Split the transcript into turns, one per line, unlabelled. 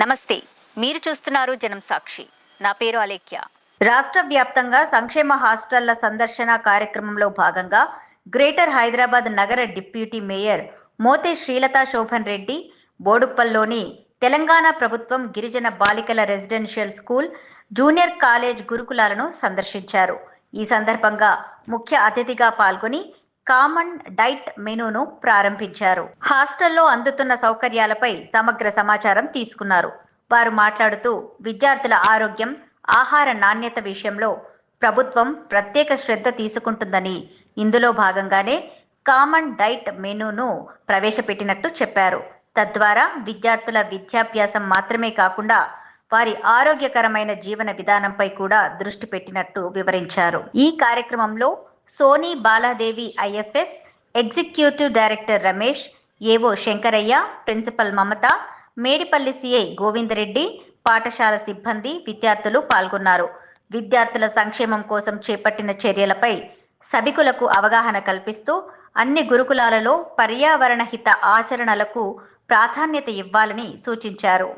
నమస్తే మీరు చూస్తున్నారు జనం సాక్షి. నా పేరు అలేఖ్య.
రాష్ట్ర వ్యాప్తంగా సంక్షేమ హాస్టళ్ళ సందర్శన కార్యక్రమంలో భాగంగా గ్రేటర్ హైదరాబాద్ నగర డిప్యూటీ మేయర్ మోతే శ్రీలత శోభన్ రెడ్డి బోడుప్పల్లోని తెలంగాణ ప్రభుత్వం గిరిజన బాలికల రెసిడెన్షియల్ స్కూల్ జూనియర్ కాలేజ్ గురుకులాలను సందర్శించారు. ఈ సందర్భంగా ముఖ్య అతిథిగా పాల్గొని కామన్ డైట్ మెనూను ప్రారంభించారు. హాస్టల్లో అందుతున్న సౌకర్యాలపై సమగ్ర సమాచారం తీసుకున్నారు. వారు మాట్లాడుతూ విద్యార్థుల ఆరోగ్యం ఆహార నాణ్యత విషయంలో ప్రభుత్వం ప్రత్యేక శ్రద్ధ తీసుకుంటుందని ఇందులో భాగంగానే కామన్ డైట్ మెనూను ప్రవేశపెట్టినట్టు చెప్పారు. తద్వారా విద్యార్థుల విద్యాభ్యాసం మాత్రమే కాకుండా వారి ఆరోగ్యకరమైన జీవన విధానంపై కూడా దృష్టి పెట్టినట్టు వివరించారు. ఈ కార్యక్రమంలో Soni Baladevi IFS executive director Ramesh AO Shankaraiah principal Mamatha Medipalli CI Govindareddy పాఠశాల సిబ్బంది విద్యార్థులు పాల్గొన్నారు. విద్యార్థుల సంక్షేమం కోసం చేపట్టిన చర్యలపై సభికులకు అవగాహన కల్పిస్తూ అన్ని గురుకులాలలో పర్యావరణ హిత ఆచరణలకు ప్రాధాన్యత ఇవ్వాలని సూచించారు.